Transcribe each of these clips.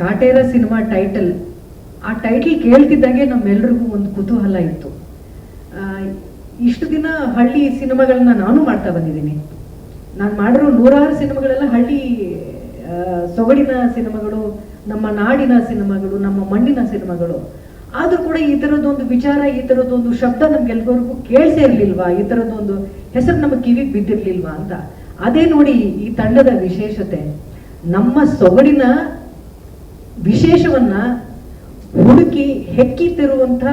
Kaatera cinema title ಆ title ಕೇಳ್ತಿದ್ದಂಗೆ ನಮ್ಮೆಲ್ರಿಗೂ ಒಂದು ಕುತೂಹಲ ಇತ್ತು. ಇಷ್ಟು ದಿನ ಹಳ್ಳಿ ಸಿನಿಮಾಗಳನ್ನ ನಾನು ಮಾಡ್ತಾ ಬಂದಿದ್ದೀನಿ. ನಾನು ಮಾಡಿರೋ ನೂರಾರು ಸಿನಿಮಾಗಳೆಲ್ಲ ಹಳ್ಳಿ ಸೊಗಡಿನ ಸಿನಿಮಾಗಳು, ನಮ್ಮ ನಾಡಿನ ಸಿನಿಮಾಗಳು, ನಮ್ಮ ಮಣ್ಣಿನ ಸಿನಿಮಾಗಳು. ಆದ್ರೂ ಕೂಡ ಈ ಥರದ್ದೊಂದು ವಿಚಾರ, ಈ ಥರದ್ದೊಂದು ಶಬ್ದ ನಮ್ಗೆಲ್ರಿಗೂ ಕೇಳಿಸೇ ಇರ್ಲಿಲ್ವಾ? ಈ ಥರದ್ದೊಂದು ಹೆಸರು ನಮ್ಮ ಕಿವಿಗೆ ಬಿದ್ದಿರ್ಲಿಲ್ವಾ ಅಂತ. ಅದೇ ನೋಡಿ ಈ ತಂಡದ ವಿಶೇಷತೆ. ನಮ್ಮ ಸೊಗಡಿನ ವಿಶೇಷವನ್ನ ಹುಡುಕಿ ಹೆಕ್ಕಿತಿರುವಂತ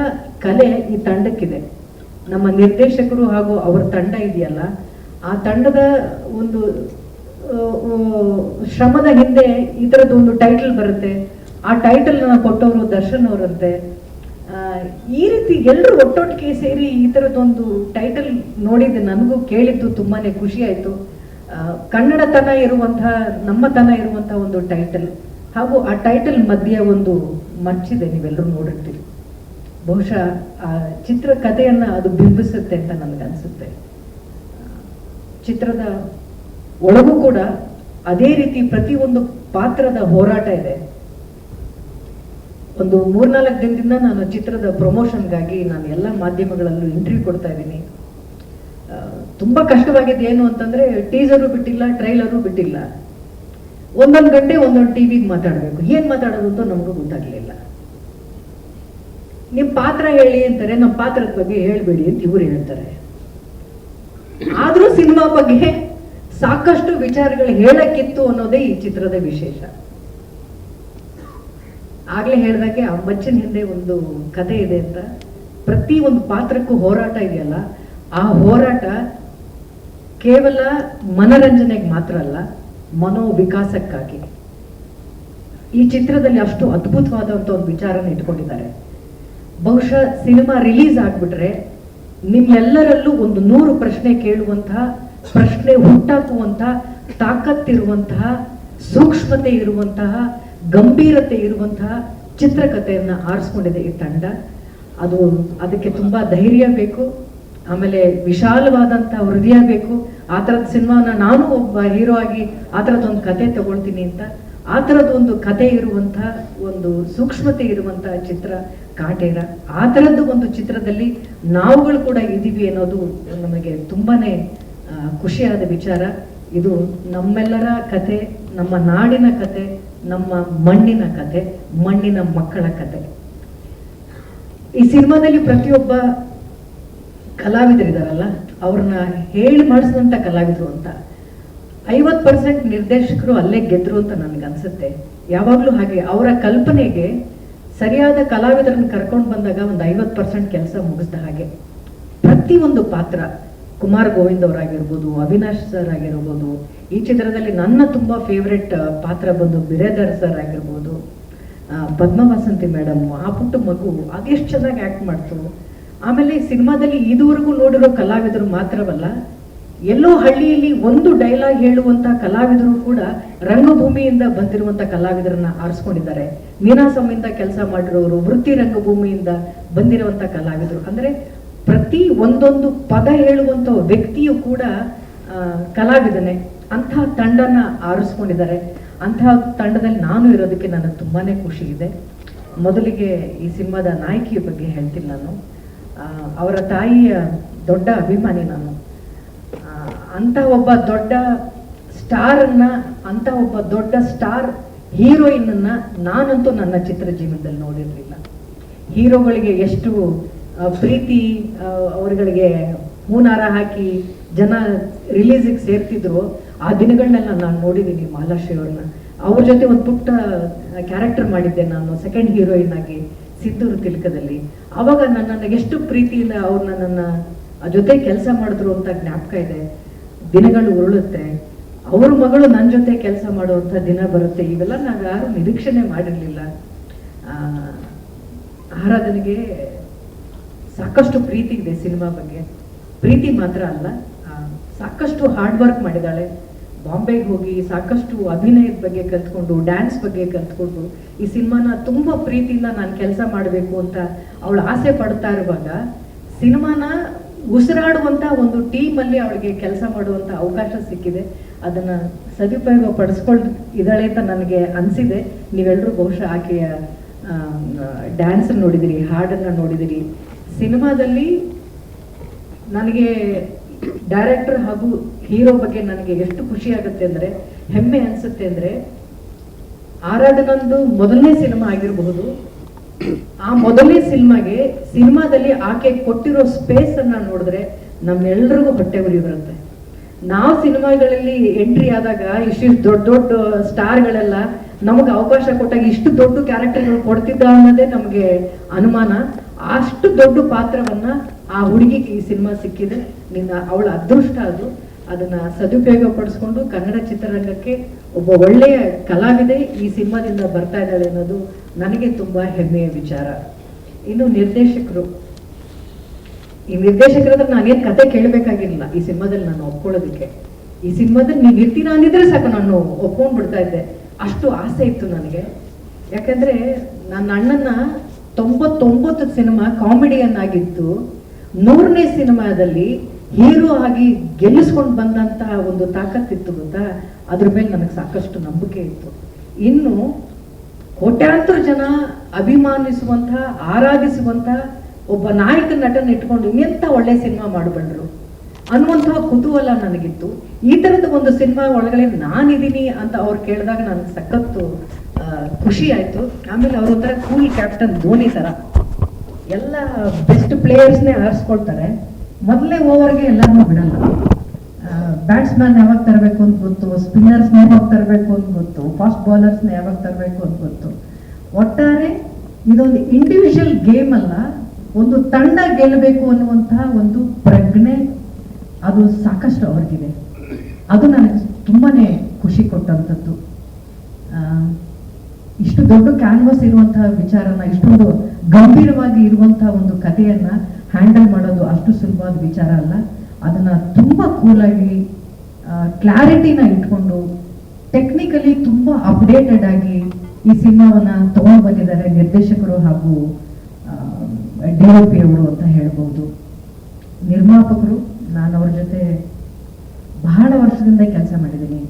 ಕಲೆ ಈ ತಂಡಕ್ಕಿದೆ. ನಮ್ಮ ನಿರ್ದೇಶಕರು ಹಾಗೂ ಅವರ ತಂಡ ಇದೆಯಲ್ಲ, ಆ ತಂಡದ ಒಂದು ಶ್ರಮದ ಹಿಂದೆ ಈ ತರದ ಒಂದು ಟೈಟಲ್ ಬರುತ್ತೆ. ಆ ಟೈಟಲ್ ಕೊಟ್ಟವರು ದರ್ಶನ್ ಅವರಂತೆ. ಈ ರೀತಿ ಎಲ್ಲರೂ ಒಟ್ಟೊಟ್ಟಿಗೆ ಸೇರಿ ಈ ತರದೊಂದು ಟೈಟಲ್ ನೋಡಿದ್ದು ನನಗೂ ಕೇಳಿದ್ದು ತುಂಬಾನೇ ಖುಷಿ ಆಯ್ತು. ಕನ್ನಡತನ ಇರುವಂತಹ ನಮ್ಮತನ ಇರುವಂತಹ ಒಂದು ಟೈಟಲ್ ಹಾಗೂ ಆ ಟೈಟಲ್ ಮಧ್ಯೆ ಒಂದು ಮಚ್ಚಿದೆ ನೀವೆಲ್ಲರೂ ನೋಡಿರ್ತೀರಿ. ಬಹುಶಃ ಆ ಚಿತ್ರ ಕಥೆಯನ್ನ ಅದು ಬಿಂಬಿಸುತ್ತೆ ಅಂತ ನನಗನ್ಸುತ್ತೆ ಚಿತ್ರದ ಒಳಗೂ ಕೂಡ ಅದೇ ರೀತಿ ಪ್ರತಿಯೊಂದು ಪಾತ್ರದ ಹೋರಾಟ ಇದೆ. ಒಂದು ಮೂರ್ನಾಲ್ಕು ದಿನದಿಂದ ನಾನು ಚಿತ್ರದ ಪ್ರಮೋಷನ್ಗಾಗಿ ನಾನು ಎಲ್ಲ ಮಾಧ್ಯಮಗಳಲ್ಲೂ ಇಂಟರ್ವ್ಯೂ ಕೊಡ್ತಾ ಇದ್ದೀನಿ. ತುಂಬಾ ಕಷ್ಟವಾಗಿದ್ದು ಏನು ಅಂತಂದ್ರೆ ಟೀಸರು ಬಿಟ್ಟಿಲ್ಲ ಟ್ರೈಲರು ಬಿಟ್ಟಿಲ್ಲ. ಒಂದೊಂದು ಗಂಟೆ ಒಂದೊಂದು ಟಿವಿಗೆ ಮಾತಾಡಬೇಕು. ಏನ್ ಮಾತಾಡೋದು ಅಂತ ನಮಗೂ ಗೊತ್ತಾಗ್ಲಿಲ್ಲ. ನಿಮ್ ಪಾತ್ರ ಹೇಳಿ ಅಂತಾರೆ ನಮ್ಮ ಪಾತ್ರದ ಬಗ್ಗೆ ಹೇಳ್ಬೇಡಿ ಅಂತ ಇವ್ರು ಹೇಳ್ತಾರೆ. ಆದ್ರೂ ಸಿನಿಮಾ ಬಗ್ಗೆ ಸಾಕಷ್ಟು ವಿಚಾರಗಳು ಹೇಳಕ್ಕಿತ್ತು ಅನ್ನೋದೇ ಈ ಚಿತ್ರದ ವಿಶೇಷ. ಆಗ್ಲೇ ಹೇಳ್ದಾಗೆ ಆ ಮಚ್ಚಿನ ಹಿಂದೆ ಒಂದು ಕಥೆ ಇದೆ ಅಂತ. ಪ್ರತಿ ಒಂದು ಪಾತ್ರಕ್ಕೂ ಹೋರಾಟ ಇದೆಯಲ್ಲ, ಆ ಹೋರಾಟ ಕೇವಲ ಮನರಂಜನೆಗೆ ಮಾತ್ರ ಅಲ್ಲ ಮನೋ ವಿಕಾಸಕ್ಕಾಗಿ ಈ ಚಿತ್ರದಲ್ಲಿ ಅಷ್ಟು ಅದ್ಭುತವಾದಂತ ಒಂದು ವಿಚಾರನ ಇಟ್ಕೊಂಡಿದ್ದಾರೆ. ಬಹುಶಃ ಸಿನಿಮಾ ರಿಲೀಸ್ ಆಗ್ಬಿಟ್ರೆ ನಿಮ್ಮೆಲ್ಲರಲ್ಲೂ ಒಂದು ನೂರು ಪ್ರಶ್ನೆ ಕೇಳುವಂತಹ ಪ್ರಶ್ನೆ ಹುಟ್ಟಾಕುವಂತಹ ತಾಕತ್ತಿರುವಂತಹ, ಸೂಕ್ಷ್ಮತೆ ಇರುವಂತಹ, ಗಂಭೀರತೆ ಇರುವಂತಹ ಚಿತ್ರಕಥೆಯನ್ನ ಆರಿಸ್ಕೊಂಡಿದೆ ಈ ತಂಡ. ಅದು ಅದಕ್ಕೆ ತುಂಬಾ ಧೈರ್ಯ ಬೇಕು. ಆಮೇಲೆ ವಿಶಾಲವಾದಂತ ಹೃದಯ ಬೇಕು ಆ ಥರದ ಸಿನಿಮಾನ ನಾನು ಒಬ್ಬ ಹೀರೋ ಆಗಿ ಆ ಥರದ್ದೊಂದು ಕತೆ ತಗೊಳ್ತೀನಿ ಅಂತ. ಆ ಥರದೊಂದು ಕತೆ ಇರುವಂತಹ ಒಂದು ಸೂಕ್ಷ್ಮತೆ ಇರುವಂತಹ ಚಿತ್ರ ಕಾಟೇರ. ಆ ಥರದ್ದು ಒಂದು ಚಿತ್ರದಲ್ಲಿ ನಾವುಗಳು ಕೂಡ ಇದ್ದೀವಿ ಅನ್ನೋದು ನಮಗೆ ತುಂಬಾನೇ ಖುಷಿಯಾದ ವಿಚಾರ. ಇದು ನಮ್ಮೆಲ್ಲರ ಕತೆ, ನಮ್ಮ ನಾಡಿನ ಕತೆ, ನಮ್ಮ ಮಣ್ಣಿನ ಕತೆ, ಮಣ್ಣಿನ ಮಕ್ಕಳ ಕತೆ. ಈ ಸಿನಿಮಾದಲ್ಲಿ ಪ್ರತಿಯೊಬ್ಬ ಕಲಾವಿದರಿದಾರಲ್ಲ ಅವ್ರನ್ನ ಹೇಳಿ ಮಾಡಿಸಿದಂತ ಕಲಾವಿದರು ಅಂತ. ಐವತ್ ಪರ್ಸೆಂಟ್ ನಿರ್ದೇಶಕರು ಅಲ್ಲೇ ಗೆದ್ರು ಅಂತ ನನ್ಗನ್ಸುತ್ತೆ ಯಾವಾಗ್ಲೂ ಹಾಗೆ, ಅವರ ಕಲ್ಪನೆಗೆ ಸರಿಯಾದ ಕಲಾವಿದರನ್ನ ಕರ್ಕೊಂಡು ಬಂದಾಗ ಒಂದು ಐವತ್ ಪರ್ಸೆಂಟ್ ಕೆಲಸ ಮುಗಿಸ್ದ ಹಾಗೆ. ಪ್ರತಿಯೊಂದು ಪಾತ್ರ, ಕುಮಾರ್ ಗೋವಿಂದ್ ಅವರಾಗಿರ್ಬೋದು, ಅವಿನಾಶ್ ಸರ್ ಆಗಿರ್ಬೋದು, ಈ ಚಿತ್ರದಲ್ಲಿ ನನ್ನ ತುಂಬಾ ಫೇವ್ರೆಟ್ ಪಾತ್ರ ಬಂದು ಬಿರೇದರ್ ಸರ್ ಆಗಿರ್ಬೋದು ಪದ್ಮವಸಂತಿ ಪದ್ಮವಾಸಂತಿ ಮೇಡಮ್ ಆ ಪುಟ್ಟ ಮಗು ಅದೆಷ್ಟು ಚೆನ್ನಾಗಿ ಆಕ್ಟ್ ಮಾಡ್ತು. ಆಮೇಲೆ ಸಿನಿಮಾದಲ್ಲಿ ಇದುವರೆಗೂ ನೋಡಿರೋ ಕಲಾವಿದರು ಮಾತ್ರವಲ್ಲ, ಎಲ್ಲೋ ಹಳ್ಳಿಯಲ್ಲಿ ಒಂದು ಡೈಲಾಗ್ ಹೇಳುವಂತ ಕಲಾವಿದರು ಕೂಡ ರಂಗಭೂಮಿಯಿಂದ ಬಂದಿರುವಂತ ಕಲಾವಿದರನ್ನ ಆರಿಸ್ಕೊಂಡಿದ್ದಾರೆ. ನೀನಾಸಂಯಿಂದ ಕೆಲಸ ಮಾಡಿರೋರು, ವೃತ್ತಿ ರಂಗಭೂಮಿಯಿಂದ ಬಂದಿರುವಂತ ಕಲಾವಿದರು. ಅಂದ್ರೆ ಪ್ರತಿ ಒಂದೊಂದು ಪದ ಹೇಳುವಂತ ವ್ಯಕ್ತಿಯು ಕೂಡ ಕಲಾವಿದನೆ. ಅಂತಹ ತಂಡನ ಆರಿಸ್ಕೊಂಡಿದ್ದಾರೆ. ಅಂತಹ ತಂಡದಲ್ಲಿ ನಾನು ಇರೋದಕ್ಕೆ ನನಗೆ ತುಂಬಾನೇ ಖುಷಿ ಇದೆ. ಮೊದಲಿಗೆ ಈ ಸಿನಿಮಾದ ನಾಯಕಿಯ ಬಗ್ಗೆ ಹೇಳ್ತೀನಿ ನಾನು. ಅವರ ತಾಯಿಯ ದೊಡ್ಡ ಅಭಿಮಾನಿ ನಾನು. ಅಂತ ಒಬ್ಬ ದೊಡ್ಡ ಸ್ಟಾರ್ ಅನ್ನ ಅಂತ ಒಬ್ಬ ದೊಡ್ಡ ಸ್ಟಾರ್ ಹೀರೋಯಿನ್ ಅನ್ನ ನಾನಂತೂ ನನ್ನ ಚಿತ್ರ ಜೀವನದಲ್ಲಿ ನೋಡಿರ್ಲಿಲ್ಲ. ಹೀರೋಗಳಿಗೆ ಎಷ್ಟು ಪ್ರೀತಿ ಅವರುಗಳಿಗೆ ಹೂನಾರ ಹಾಕಿ ಜನ ರಿಲೀಸಿಗೆ ಸೇರ್ತಿದ್ರು ಆ ದಿನಗಳನ್ನೆಲ್ಲ ನಾನು ನೋಡಿದ್ದೀನಿ ಮಹಾಲಕ್ಷ್ಮಿ ಅವ್ರನ್ನ. ಅವ್ರ ಜೊತೆ ಒಂದು ಪುಟ್ಟ ಕ್ಯಾರೆಕ್ಟರ್ ಮಾಡಿದ್ದೆ ನಾನು ಸೆಕೆಂಡ್ ಹೀರೋಯಿನ್ ಆಗಿ. ಸಿಂಧೂರು ತಿಲಕದಲ್ಲಿ. ಅವಾಗ ನನ್ನನ್ನು ಎಷ್ಟು ಪ್ರೀತಿಯಿಂದ ಅವ್ರು ನನ್ನನ್ನ ಜೊತೆ ಕೆಲಸ ಮಾಡಿದ್ರು ಅಂತ ಜ್ಞಾಪಕ ಇದೆ. ದಿನಗಳು ಉರುಳುತ್ತೆ. ಅವ್ರ ಮಗಳು ನನ್ನ ಜೊತೆ ಕೆಲಸ ಮಾಡುವಂಥ ದಿನ ಬರುತ್ತೆ. ಇವೆಲ್ಲ ನಾವು ಯಾರು ನಿರೀಕ್ಷಣೆ ಮಾಡಿರ್ಲಿಲ್ಲ. ಆರಾಧನೆಗೆ ಸಾಕಷ್ಟು ಪ್ರೀತಿ ಇದೆ ಸಿನಿಮಾ ಬಗ್ಗೆ. ಪ್ರೀತಿ ಮಾತ್ರ ಅಲ್ಲ ಸಾಕಷ್ಟು ಹಾರ್ಡ್ ವರ್ಕ್ ಮಾಡಿದ್ದಾಳೆ ಬಾಂಬೆಗೆ ಹೋಗಿ ಸಾಕಷ್ಟು ಅಭಿನಯದ ಬಗ್ಗೆ ಕಲ್ತ್ಕೊಂಡು ಡ್ಯಾನ್ಸ್ ಬಗ್ಗೆ ಕಲ್ತ್ಕೊಂಡು, ಈ ಸಿನಿಮಾನ ತುಂಬ ಪ್ರೀತಿಯಿಂದ ನಾನು ಕೆಲಸ ಮಾಡಬೇಕು ಅಂತ ಅವಳು ಆಸೆ ಪಡ್ತಾ ಇರುವಾಗ ಸಿನಿಮಾನ ಉಸಿರಾಡುವಂಥ ಒಂದು ಟೀಮಲ್ಲಿ ಅವಳಿಗೆ ಕೆಲಸ ಮಾಡುವಂಥ ಅವಕಾಶ ಸಿಕ್ಕಿದೆ. ಅದನ್ನ ಸದುಪಯೋಗ ಪಡಿಸ್ಕೊಳ್ ಇದ್ದಾಳೆ ಅಂತ ನನಗೆ ಅನಿಸಿದೆ. ನೀವೆಲ್ಲರೂ ಬಹುಶಃ ಆಕೆಯ ಡ್ಯಾನ್ಸ್ ನೋಡಿದಿರಿ ಹಾಡನ್ನು ನೋಡಿದಿರಿ. ಸಿನಿಮಾದಲ್ಲಿ ನನಗೆ ಡೈರೆಕ್ಟರ್ ಹಾಗೂ ಹೀರೋ ಬಗ್ಗೆ ನನಗೆ ಎಷ್ಟು ಖುಷಿ ಆಗುತ್ತೆ ಅಂದ್ರೆ, ಹೆಮ್ಮೆ ಅನ್ಸುತ್ತೆ ಅಂದ್ರೆ ಆರಾಧನಂದು ಮೊದಲನೇ ಸಿನಿಮಾ ಆಗಿರಬಹುದು, ಆ ಮೊದಲನೇ ಸಿನಿಮಾಗೆ ಸಿನಿಮಾದಲ್ಲಿ ಆಕೆ ಕೊಟ್ಟಿರೋ ಸ್ಪೇಸ್ ಅನ್ನ ನೋಡಿದ್ರೆ ನಮ್ಮೆಲ್ರಿಗೂ ಹೊಟ್ಟೆ ಉರಿ ಬರುತ್ತೆ ನಾವು ಸಿನಿಮಾಗಳಲ್ಲಿ ಎಂಟ್ರಿ ಆದಾಗ ಇಷ್ಟಿಷ್ಟು ದೊಡ್ಡ ದೊಡ್ಡ ಸ್ಟಾರ್ಗಳೆಲ್ಲ ನಮಗೆ ಅವಕಾಶ ಕೊಟ್ಟಾಗ ಇಷ್ಟು ದೊಡ್ಡ ಕ್ಯಾರೆಕ್ಟರ್ಗಳು ಕೊಡ್ತಿದ್ದ ಅನ್ನೋದೇ ನಮಗೆ ಅನುಮಾನ. ಅಷ್ಟು ದೊಡ್ಡ ಪಾತ್ರವನ್ನ ಆ ಹುಡುಗಿಗೆ ಈ ಸಿನಿಮಾ ಸಿಕ್ಕಿದೆ. ನಿನ್ನ ಅವಳ ಅದೃಷ್ಟ ಅದು. ಅದನ್ನ ಸದುಪಯೋಗ ಪಡಿಸ್ಕೊಂಡು ಕನ್ನಡ ಚಿತ್ರರಂಗಕ್ಕೆ ಒಬ್ಬ ಒಳ್ಳೆಯ ಕಲಾವಿದೆ ಈ ಸಿನಿಮಾದಿಂದ ಬರ್ತಾ ಇದ್ದಾಳೆ ಅನ್ನೋದು ನನಗೆ ತುಂಬಾ ಹೆಮ್ಮೆಯ ವಿಚಾರ. ಇನ್ನು ನಿರ್ದೇಶಕರು, ಈ ನಿರ್ದೇಶಕರ ಹತ್ರ ನಾನೇನ್ ಕತೆ ಕೇಳಬೇಕಾಗಿರಲಿಲ್ಲ ಈ ಸಿನಿಮಾದಲ್ಲಿ ನಾನು ಒಪ್ಕೊಳ್ಳೋದಕ್ಕೆ. ಈ ಸಿನಿಮಾದಲ್ಲಿ ನೀವು ಇರ್ತೀನ ಅಂದಿದ್ರೆ ಸಾಕು, ನಾನು ಒಪ್ಕೊಂಡ್ ಬಿಡ್ತಾ ಇದ್ದೆ. ಅಷ್ಟು ಆಸೆ ಇತ್ತು ನನಗೆ. ಯಾಕಂದ್ರೆ ನನ್ನ ಅಣ್ಣನ ತೊಂಬತ್ತೊಂಬತ್ತು ಸಿನಿಮಾ ಕಾಮಿಡಿಯನ್ ಆಗಿತ್ತು ನೂರನೇ ಸಿನಿಮಾದಲ್ಲಿ ಹೀರೋ ಆಗಿ ಗೆಲ್ಲಿಸ್ಕೊಂಡು ಬಂದಂತಹ ಒಂದು ತಾಕತ್ತಿತ್ತು ಗೊತ್ತಾ? ಅದ್ರ ಮೇಲೆ ನನಗೆ ಸಾಕಷ್ಟು ನಂಬಿಕೆ ಇತ್ತು. ಇನ್ನು ಕೋಟ್ಯಾಂತರ ಜನ ಅಭಿಮಾನಿಸುವಂತಹ, ಆರಾಧಿಸುವಂತಹ ಒಬ್ಬ ನಾಯಕ ನಟನ ಇಟ್ಕೊಂಡು ಎಂತ ಒಳ್ಳೆ ಸಿನಿಮಾ ಮಾಡಬಂದ್ರು. ಅನ್ನುವಂತಹ ಕುತೂಹಲ ನನಗಿತ್ತು. ಈ ತರದ ಒಂದು ಸಿನಿಮಾ ಒಳಗಡೆ ನಾನಿದ್ದೀನಿ ಅಂತ ಅವ್ರು ಕೇಳಿದಾಗ ನನಗೆ ಸಖತ್ತು ಖುಷಿ ಆಯ್ತು. ಆಮೇಲೆ ಅವ್ರ ಒಂಥರ ಕೂಲ್ ಕ್ಯಾಪ್ಟನ್ ಧೋನಿ ತರ. ಎಲ್ಲ ಬೆಸ್ಟ್ ಪ್ಲೇಯರ್ಸ್ನೇ ಆರಿಸ್ಕೊಳ್ತಾರೆ. ಮೊದಲೇ ಓವರ್ಗೆ ಎಲ್ಲಾನು ಬಿಡಲ್ಲ. ಬ್ಯಾಟ್ಸ್ಮನ್ ಯಾವಾಗ ತರಬೇಕು ಅಂತ ಗೊತ್ತು ಸ್ಪಿನ್ನರ್ಸ್ನ ಯಾವಾಗ ತರಬೇಕು ಅಂತ ಗೊತ್ತು, ಫಾಸ್ಟ್ ಬೌಲರ್ಸ್ನ ಯಾವಾಗ ತರಬೇಕು ಅಂತ ಗೊತ್ತು. ಒಟ್ಟಾರೆ ಇದೊಂದು ಇಂಡಿವಿಜುವಲ್ ಗೇಮ್ ಅಲ್ಲ, ಒಂದು ತಂಡ ಗೆಲ್ಲಬೇಕು ಅನ್ನುವಂತಹ ಒಂದು ಪ್ರಜ್ಞೆ ಅದು ಸಾಕಷ್ಟು ಅವ್ರಿಗಿದೆ. ಅದು ನನಗೆ ತುಂಬಾನೇ ಖುಷಿ ಕೊಟ್ಟಂಥದ್ದು. ಇಷ್ಟು ದೊಡ್ಡ ಕ್ಯಾನ್ವಸ್ ಇರುವಂತಹ ವಿಚಾರನ, ಇಷ್ಟೊಂದು ಗಂಭೀರವಾಗಿ ಇರುವಂತಹ ಒಂದು ಕಥೆಯನ್ನ ಹ್ಯಾಂಡಲ್ ಮಾಡೋದು ಅಷ್ಟು ಸುಲಭವಾದ ವಿಚಾರ ಅಲ್ಲ. ಅದನ್ನ ತುಂಬಾ ಕೂಲಾಗಿ ಕ್ಲಾರಿಟಿನ ಇಟ್ಕೊಂಡು ಟೆಕ್ನಿಕಲಿ ತುಂಬಾ ಅಪ್ಡೇಟೆಡ್ ಆಗಿ ಈ ಸಿನಿಮಾವನ್ನ ತಗೊಂಡು ಬಂದಿದ್ದಾರೆ ನಿರ್ದೇಶಕರು ಹಾಗೂ ಡಿ ಒ ಪಿ ಅವರು ಅಂತ ಹೇಳ್ಬೋದು. ನಿರ್ಮಾಪಕರು, ನಾನು ಅವ್ರ ಜೊತೆ ಬಹಳ ವರ್ಷದಿಂದ ಕೆಲಸ ಮಾಡಿದ್ದೀನಿ.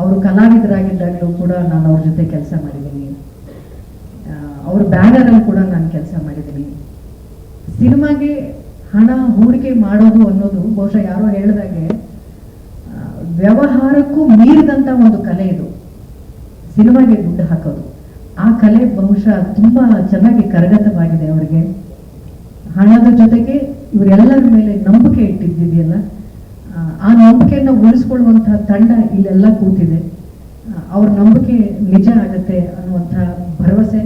ಅವರು ಕಲಾವಿದರಾಗಿದ್ದಾಗಲೂ ಕೂಡ ನಾನು ಅವ್ರ ಜೊತೆ ಕೆಲಸ ಮಾಡಿದ್ದೀನಿ. ಅವ್ರ ಬ್ಯಾನರಲ್ಲಿ ಕೂಡ ನಾನು ಕೆಲಸ ಮಾಡಿದ್ದೀನಿ. ಸಿನಿಮಾಗೆ ಹಣ ಹೂಡಿಕೆ ಮಾಡೋದು ಅನ್ನೋದು ಬಹುಶಃ ಯಾರೋ ಹೇಳಿದಾಗೆ ವ್ಯವಹಾರಕ್ಕೂ ಮೀರಿದಂತ ಒಂದು ಕಲೆ ಇದು. ಸಿನಿಮಾಗೆ ದುಡ್ಡು ಹಾಕೋದು. ಆ ಕಲೆ ಬಹುಶಃ ತುಂಬಾ ಚೆನ್ನಾಗಿ ಕರಗತವಾಗಿದೆ ಅವರಿಗೆ. ಹಣದ ಜೊತೆಗೆ ಇವರೆಲ್ಲರ ಮೇಲೆ ನಂಬಿಕೆ ಇಟ್ಟಿದ್ದಿದೆಯಲ್ಲ ಆ, ನಂಬಿಕೆಯನ್ನು ಉಳಿಸ್ಕೊಳ್ಳುವಂತಹ ತಂಡ ಇಲ್ಲೆಲ್ಲ ಕೂತಿದೆ. ಅವ್ರ ನಂಬಿಕೆ ನಿಜ ಆಗತ್ತೆ ಅನ್ನುವಂತಹ ಭರವಸೆ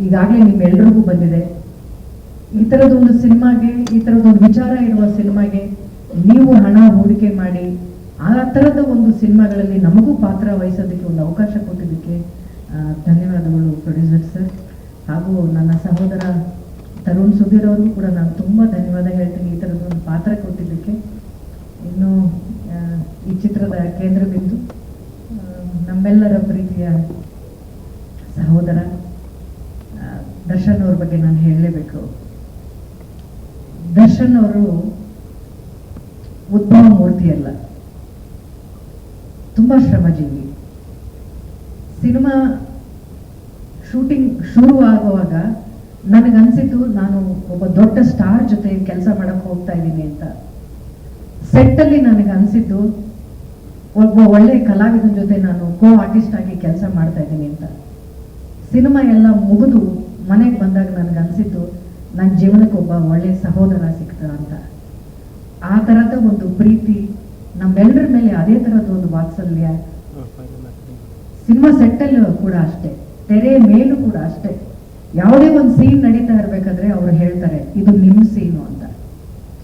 ಈಗಾಗಲೇ ನಿಮ್ಮೆಲ್ಲರಿಗೂ ಬಂದಿದೆ. ಈ ಥರದೊಂದು ಸಿನಿಮಾಗೆ, ಈ ಥರದೊಂದು ವಿಚಾರ ಇರುವ ಸಿನಿಮಾಗೆ ನೀವು ಹಣ ಹೂಡಿಕೆ ಮಾಡಿ, ಆ ಥರದ ಒಂದು ಸಿನಿಮಾಗಳಲ್ಲಿ ನಮಗೂ ಪಾತ್ರ ವಹಿಸೋದಕ್ಕೆ ಒಂದು ಅವಕಾಶ ಕೊಟ್ಟಿದ್ದಕ್ಕೆ ಧನ್ಯವಾದಗಳು ಪ್ರೊಡ್ಯೂಸರ್ ಸರ್. ಹಾಗೂ ನನ್ನ ಸಹೋದರ ತರುಣ್ ಸುಧೀರ್ ಅವರು ಕೂಡ ನಾನು ತುಂಬ ಧನ್ಯವಾದ ಹೇಳ್ತೀನಿ ಈ ಥರದ ಒಂದು ಪಾತ್ರ ಕೊಟ್ಟಿದ್ದಕ್ಕೆ. ಇನ್ನು ಈ ಚಿತ್ರದ ಕೇಂದ್ರ ಬಿಂದು ನಮ್ಮೆಲ್ಲರ ಪ್ರೀತಿಯ ಸಹೋದರ ದರ್ಶನ್ ಅವ್ರ ಬಗ್ಗೆ ನಾನು ಹೇಳಲೇಬೇಕು. ದರ್ಶನ್ ಅವರು ಉದ್ಭವ ಮೂರ್ತಿ ಅಲ್ಲ. ತುಂಬಾ ಶ್ರಮಜೀವಿ. ಸಿನಿಮಾ ಶೂಟಿಂಗ್ ಶುರು ಆಗುವಾಗ ನನಗನ್ಸಿತ್ತು ನಾನು ಒಬ್ಬ ದೊಡ್ಡ ಸ್ಟಾರ್ ಜೊತೆ ಕೆಲಸ ಮಾಡಕ್ ಹೋಗ್ತಾ ಇದ್ದೀನಿ ಅಂತ. ಸೆಟ್ ಅಲ್ಲಿ ನನಗೆ ಅನ್ಸಿದ್ದು ಒಬ್ಬ ಒಳ್ಳೆ ಕಲಾವಿದನ ಜೊತೆ ನಾನು ಕೋ ಆರ್ಟಿಸ್ಟ್ ಆಗಿ ಕೆಲಸ ಮಾಡ್ತಾ ಇದ್ದೀನಿ ಅಂತ. ಸಿನಿಮಾ ಎಲ್ಲ ಮುಗಿದು ಮನೆಗೆ ಬಂದಾಗ ನನಗೆ ನನ್ನ ಜೀವನಕ್ಕೆ ಒಬ್ಬ ಒಳ್ಳೆ ಸಹೋದರ ಸಿಕ್ತ ಅಂತ. ಆ ಥರದ ಒಂದು ಪ್ರೀತಿ ನಮ್ಮೆಲ್ಲರ ಮೇಲೆ ಅದೇ ಥರದ ಒಂದು ವಾತ್ಸಲ್ಯ ಸಿನಿಮಾ ಸೆಟ್ಟಲ್ಲಿ ಕೂಡ ಅಷ್ಟೇ, ತೆರೆ ಮೇಲೂ ಕೂಡ ಅಷ್ಟೇ. ಯಾವುದೇ ಒಂದು ಸೀನ್ ನಡೀತಾ ಇರಬೇಕಾದ್ರೆ ಅವ್ರು ಹೇಳ್ತಾರೆ, ಇದು ನಿಮ್ಮ ಸೀನು ಅಂತ.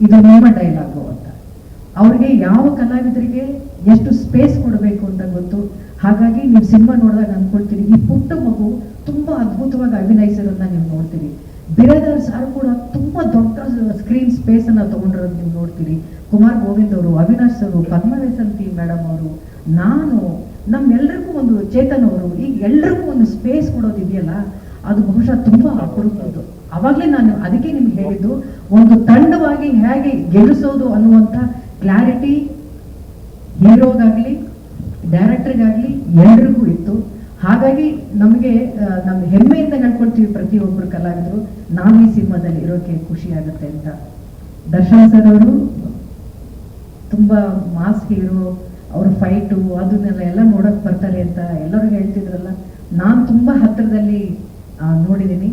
ಇದು ನಿಮ್ಮ ಡೈಲಾಗು ಅಂತ. ಅವ್ರಿಗೆ ಯಾವ ಕಲಾವಿದರಿಗೆ ಎಷ್ಟು ಸ್ಪೇಸ್ ಕೊಡಬೇಕು ಅಂತ ಗೊತ್ತು. ಹಾಗಾಗಿ ನೀವು ಸಿನಿಮಾ ನೋಡಿದಾಗ ಅನ್ಕೊಳ್ತೀರಿ ಈ ಪುಟ್ಟ ಮಗು ತುಂಬಾ ಅದ್ಭುತವಾಗಿ ಅಭಿನಯಿಸಿರೋದನ್ನ ನೀವು ನೋಡ್ತೀರಿ. ಬಿರದರ್ ಸಾರ್ ಕೂಡ ತುಂಬಾ ದೊಡ್ಡ ಸ್ಕ್ರೀನ್ ಸ್ಪೇಸ್ ಅನ್ನ ತಗೊಂಡಿರೋದು ನೀವು ನೋಡ್ತೀರಿ. ಕುಮಾರ್ ಗೋವಿಂದ್ ಅವರು, ಅವಿನಾಶ್ ಅವರು, ಪದ್ಮವೇಸಂತಿ ಮೇಡಮ್ ಅವರು, ನಾನು ನಮ್ಮೆಲ್ಲರಿಗೂ ಒಂದು ಚೇತನ್ ಅವರು, ಈಗ ಎಲ್ರಿಗೂ ಒಂದು ಸ್ಪೇಸ್ ಕೊಡೋದಿದೆಯಲ್ಲ ಅದು ಬಹುಶಃ ತುಂಬಾ ಅಪರೂಪದ್ದು ಅವಾಗಲೇ ನಾನು ಅದಕ್ಕೆ ನಿಮ್ಗೆ ಹೇಳಿದ್ದು, ಒಂದು ತಂಡವಾಗಿ ಹೇಗೆ ಗೆಲ್ಲಿಸೋದು ಅನ್ನುವಂಥ ಕ್ಲಾರಿಟಿ ಹೀರೋಗಾಗ್ಲಿ ಡೈರೆಕ್ಟರ್ಗಾಗ್ಲಿ ಎಲ್ರಿಗೂ ಇತ್ತು. ಹಾಗಾಗಿ ನಮಗೆ ನಮ್ಮ ಹೆಮ್ಮೆಯಿಂದ ಹೇಳ್ಕೊಳ್ತೀವಿ ಪ್ರತಿಯೊಬ್ಬರು ಕಲಾವಿದರು. ನಾವು ಈ ಸಿನಿಮಾದಲ್ಲಿ ಇರೋಕೆ ಖುಷಿ ಆಗುತ್ತೆ ಅಂತ. ದರ್ಶನ್ ಸರ್ ಅವರು ತುಂಬಾ ಮಾಸ್ ಹೀರೋ, ಅವ್ರ ಫೈಟು, ಅದನ್ನೆಲ್ಲ ಎಲ್ಲ ನೋಡಕ್ ಬರ್ತಾರೆ ಅಂತ ಎಲ್ಲರೂ ಹೇಳ್ತಿದ್ರಲ್ಲ. ನಾನು ತುಂಬಾ ಹತ್ತಿರದಲ್ಲಿ ನೋಡಿದ್ದೀನಿ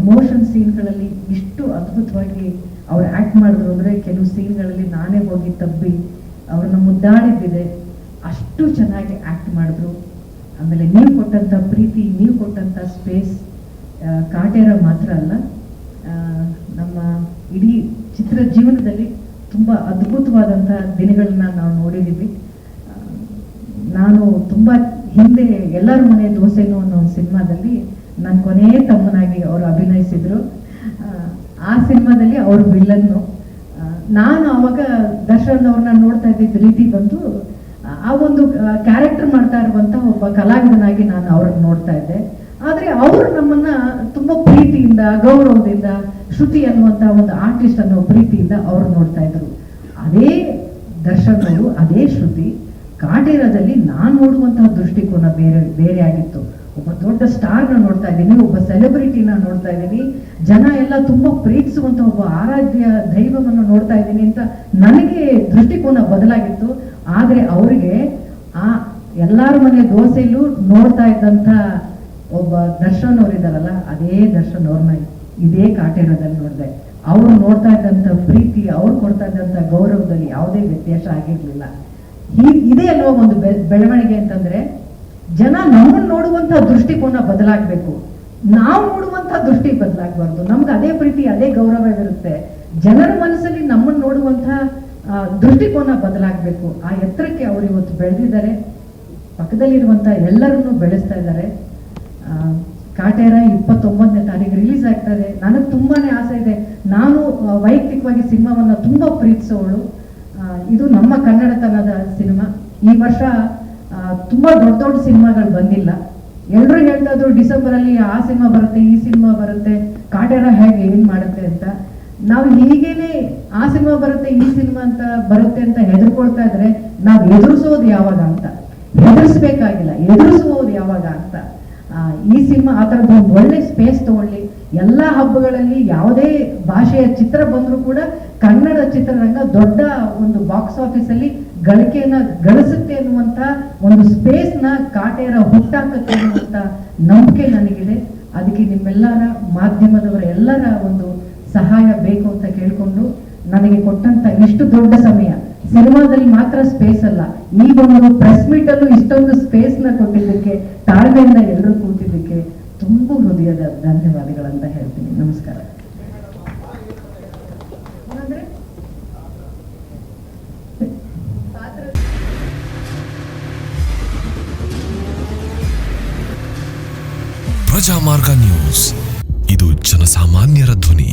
ಎಮೋಷನ್ ಸೀನ್ಗಳಲ್ಲಿ ಇಷ್ಟು ಅದ್ಭುತವಾಗಿ ಅವ್ರು ಆಕ್ಟ್ ಮಾಡಿದ್ರು ಅಂದ್ರೆ ಕೆಲವು ಸೀನ್ಗಳಲ್ಲಿ ನಾನೇ ಹೋಗಿ ತಬ್ಬಿ, ಅವ್ರನ್ನ ಮುದ್ದಾಡಿದ್ದಿದೆ. ಅಷ್ಟು ಚೆನ್ನಾಗಿ ಆಕ್ಟ್ ಮಾಡಿದ್ರು. ಆಮೇಲೆ ನೀವು ಕೊಟ್ಟಂತ ಪ್ರೀತಿ ನೀವು ಕೊಟ್ಟಂತ ಸ್ಪೇಸ್ ಕಾಟೇರ ಮಾತ್ರ ಅಲ್ಲ. ನಮ್ಮ ಇಡೀ ಚಿತ್ರ ಜೀವನದಲ್ಲಿ ತುಂಬ ಅದ್ಭುತವಾದಂಥ ದಿನಗಳನ್ನ ನಾವು ನೋಡಿದ್ದೀವಿ. ನಾನು ತುಂಬ ಹಿಂದೆ ಎಲ್ಲರ ಮನೆ ದೋಸೆನು ಅನ್ನೋ ಸಿನಿಮಾದಲ್ಲಿ ನನ್ನ ಕೊನೆಯ ತಮ್ಮನಾಗಿ ಅವರು ಅಭಿನಯಿಸಿದ್ರು. ಆ, ಸಿನಿಮಾದಲ್ಲಿ ಅವರು ವಿಲ್ಲನ್ನು ನಾನು ಅವಾಗ ದರ್ಶನ್ ಅವ್ರನ್ನ ನೋಡ್ತಾ ಇದ್ದಿದ್ದ ರೀತಿ ಬಂದು ಆ, ಒಂದು ಕ್ಯಾರೆಕ್ಟರ್ ಮಾಡ್ತಾ ಇರುವಂತ ಒಬ್ಬ ಕಲಾವಿದನಾಗಿ ನಾನು ಅವ್ರನ್ನ ನೋಡ್ತಾ ಇದ್ದೆ. ಆದ್ರೆ ಅವರು ನಮ್ಮನ್ನ ತುಂಬಾ ಪ್ರೀತಿಯಿಂದ ಗೌರವದಿಂದ ಶ್ರುತಿ ಅನ್ನುವಂತ ಒಂದು ಆರ್ಟಿಸ್ಟ್ ಅನ್ನೋ ಪ್ರೀತಿಯಿಂದ ಅವ್ರು ನೋಡ್ತಾ ಇದ್ರು. ಅದೇ ದರ್ಶಕರು ಅದೇ ಶ್ರುತಿ ಕಾಟೇರದಲ್ಲಿ ನಾನು ನೋಡುವಂತಹ ದೃಷ್ಟಿಕೋನ ಬೇರೆ ಬೇರೆ ಆಗಿತ್ತು. ಒಬ್ಬ ದೊಡ್ಡ ಸ್ಟಾರ್ನ ನೋಡ್ತಾ ಇದ್ದೀನಿ ಒಬ್ಬ ಸೆಲೆಬ್ರಿಟಿನ ನೋಡ್ತಾ ಇದ್ದೀನಿ. ಜನ ಎಲ್ಲ ತುಂಬಾ ಪ್ರೀತಿಸುವಂತ ಒಬ್ಬ ಆರಾಧ್ಯ ದೈವವನ್ನು ನೋಡ್ತಾ ಇದ್ದೀನಿ ಅಂತ ನನಗೆ ದೃಷ್ಟಿಕೋನ ಬದಲಾಗಿತ್ತು. ಆದ್ರೆ ಅವರಿಗೆ ಆ ಎಲ್ಲರ ಮನೆ ದೋಸೆಯಲ್ಲೂ ನೋಡ್ತಾ ಇದ್ದಂತ ಒಬ್ಬ ದರ್ಶನ್ ಅವರಿದ್ದಾರಲ್ಲ ಅದೇ ದರ್ಶನ್ ಅವ್ರನ್ನ ಇದೇ ಕಾಟೇರದಲ್ಲಿ ನೋಡಿದೆ. ಅವ್ರು ನೋಡ್ತಾ ಇದ್ದಂತ ಪ್ರೀತಿ ಅವ್ರು ಕೊಡ್ತಾ ಇದ್ದಂತ ಗೌರವದಲ್ಲಿ ಯಾವುದೇ ವ್ಯತ್ಯಾಸ ಆಗಿರ್ಲಿಲ್ಲ. ಈ- ಇದೇ ಅಲ್ವಾ ಒಂದು ಬೆಳವಣಿಗೆ ಅಂತಂದ್ರೆ ಜನ ನಮ್ಮನ್ನು ನೋಡುವಂತ ದೃಷ್ಟಿಕೋನ ಬದಲಾಗ್ಬೇಕು. ನಾವು ನೋಡುವಂತ ದೃಷ್ಟಿ ಬದಲಾಗಬಾರ್ದು. ನಮ್ಗೆ ಅದೇ ಪ್ರೀತಿ ಅದೇ ಗೌರವವಿರುತ್ತೆ. ಜನರ ಮನಸ್ಸಲ್ಲಿ ನಮ್ಮನ್ನು ನೋಡುವಂತ ಆ, ದೃಷ್ಟಿಕೋನ ಬದಲಾಗಬೇಕು. ಆ ಎತ್ತರಕ್ಕೆ ಅವರು ಇವತ್ತು ಬೆಳೆದಿದ್ದಾರೆ. ಪಕ್ಕದಲ್ಲಿರುವಂತ ಎಲ್ಲರನ್ನೂ ಬೆಳೆಸ್ತಾ ಇದ್ದಾರೆ. ಕಾಟೇರ ಇಪ್ಪತ್ತೊಂಬತ್ತನೇ ತಾರೀಕು ರಿಲೀಸ್ ಆಗ್ತಾ ಇದೆ. ನನಗೆ ತುಂಬಾನೇ ಆಸೆ ಇದೆ. ನಾನು ವೈಯಕ್ತಿಕವಾಗಿ ಸಿನಿಮಾವನ್ನ ತುಂಬಾ ಪ್ರೀತಿಸೋಳು. ಇದು ನಮ್ಮ ಕನ್ನಡತನದ ಸಿನಿಮಾ. ಈ ವರ್ಷ ತುಂಬಾ ದೊಡ್ಡ ದೊಡ್ಡ ಸಿನಿಮಾಗಳು ಬಂದಿಲ್ಲ. ಎಲ್ಲರೂ ಹೇಳ್ತಾ ಇದ್ರು ಡಿಸೆಂಬರ್ ಅಲ್ಲಿ ಆ ಸಿನಿಮಾ ಬರುತ್ತೆ, ಈ ಸಿನಿಮಾ ಬರುತ್ತೆ. ಕಾಟೇರ ಹೇಗೆ ಏನ್ ಮಾಡುತ್ತೆ ಅಂತ. ನಾವು ಹೀಗೇನೆ ಆ ಸಿನಿಮಾ ಬರುತ್ತೆ, ಈ ಸಿನಿಮಾ ಅಂತ ಬರುತ್ತೆ ಅಂತ ಹೆದರ್ಕೊಳ್ತಾ ಇದ್ರೆ ನಾವು ಎದುರಿಸೋದು ಯಾವಾಗ ಅಂತ? ಹೆದರ್ಸ್ಬೇಕಾಗಿಲ್ಲ ಎದುರಿಸೋದು ಯಾವಾಗ ಅಂತ? ಈ ಸಿನಿಮಾ ಆ ಥರದ್ದು ಒಂದು ಒಳ್ಳೆ ಸ್ಪೇಸ್ ತಗೊಳ್ಳಿ. ಎಲ್ಲ ಹಬ್ಬಗಳಲ್ಲಿ ಯಾವುದೇ ಭಾಷೆಯ ಚಿತ್ರ ಬಂದರೂ ಕೂಡ ಕನ್ನಡ ಚಿತ್ರರಂಗ ದೊಡ್ಡ ಒಂದು ಬಾಕ್ಸ್ ಆಫೀಸಲ್ಲಿ ಗಳಿಕೆಯನ್ನು ಗಳಿಸುತ್ತೆ ಅನ್ನುವಂತ ಒಂದು ಸ್ಪೇಸ್ನ ಕಾಟೇರ ಹುಟ್ಟಾಕತ್ತೆ ಅನ್ನುವಂಥ ನಂಬಿಕೆ ನನಗಿದೆ. ಅದಕ್ಕೆ ನಿಮ್ಮೆಲ್ಲರ ಮಾಧ್ಯಮದವರ ಎಲ್ಲರ ಒಂದು ಸಹಾಯ ಬೇಕು ಅಂತ ಕೇಳ್ಕೊಂಡು ನನಗೆ ಕೊಟ್ಟಂತ ಇಷ್ಟು ದೊಡ್ಡ ಸಮಯ. ಸಿನಿಮಾದಲ್ಲಿ ಮಾತ್ರ ಸ್ಪೇಸ್ ಅಲ್ಲ. ಈ ಒಂದು ಪ್ರೆಸ್ ಮೀಟ್ ಅಲ್ಲೂ ಇಷ್ಟೊಂದು ಸ್ಪೇಸ್ನ ಕೊಟ್ಟಿದ್ದಕ್ಕೆ ತಾಳ್ಮೆಯಿಂದ ಎಲ್ಲರೂ ಕೂತಿದ್ದಕ್ಕೆ ತುಂಬಾ ಹೃದಯದ ಧನ್ಯವಾದಗಳಂತ ಹೇಳ್ತೀನಿ. ನಮಸ್ಕಾರ? ಪ್ರಜಾಮಾರ್ಗ ನ್ಯೂಸ್. ಇದು ಜನಸಾಮಾನ್ಯರ ಧ್ವನಿ.